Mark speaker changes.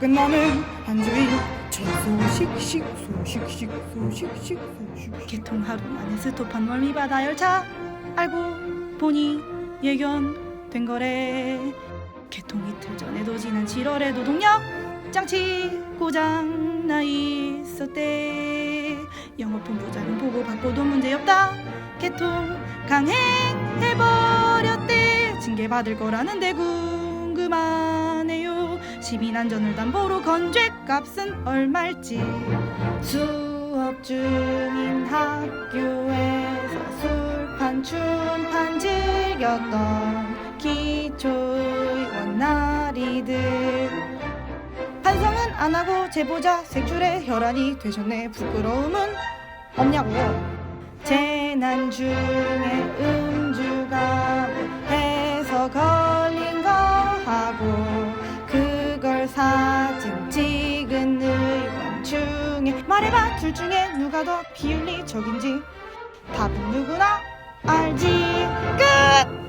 Speaker 1: 끝나는 한 주일 소식식 소식식 소식식 소식식.
Speaker 2: 개통 하루 만에 스톱한 멀미바다 열차 알고 보니 예견된 거래. 개통 이틀 전에도 지난 7월에도 동력 장치 고장 나 있었대. 영업본 부장은 보고 받고도 문제없다. 개통 강행해버렸대. 징계받을 거라는데 궁금하네요 시민안전을 담보로 건죄값은 얼말지. 수업 중인 학교에서 술판 춤판 즐겼던 기초의원 나리들. 반성은 안 하고 제보자 색출에 혈안이 되셨네. 부끄러움은 없냐고 재난 중에 음 말해봐. 둘 중에 누가 더 비윤리적인지. 답은 누구나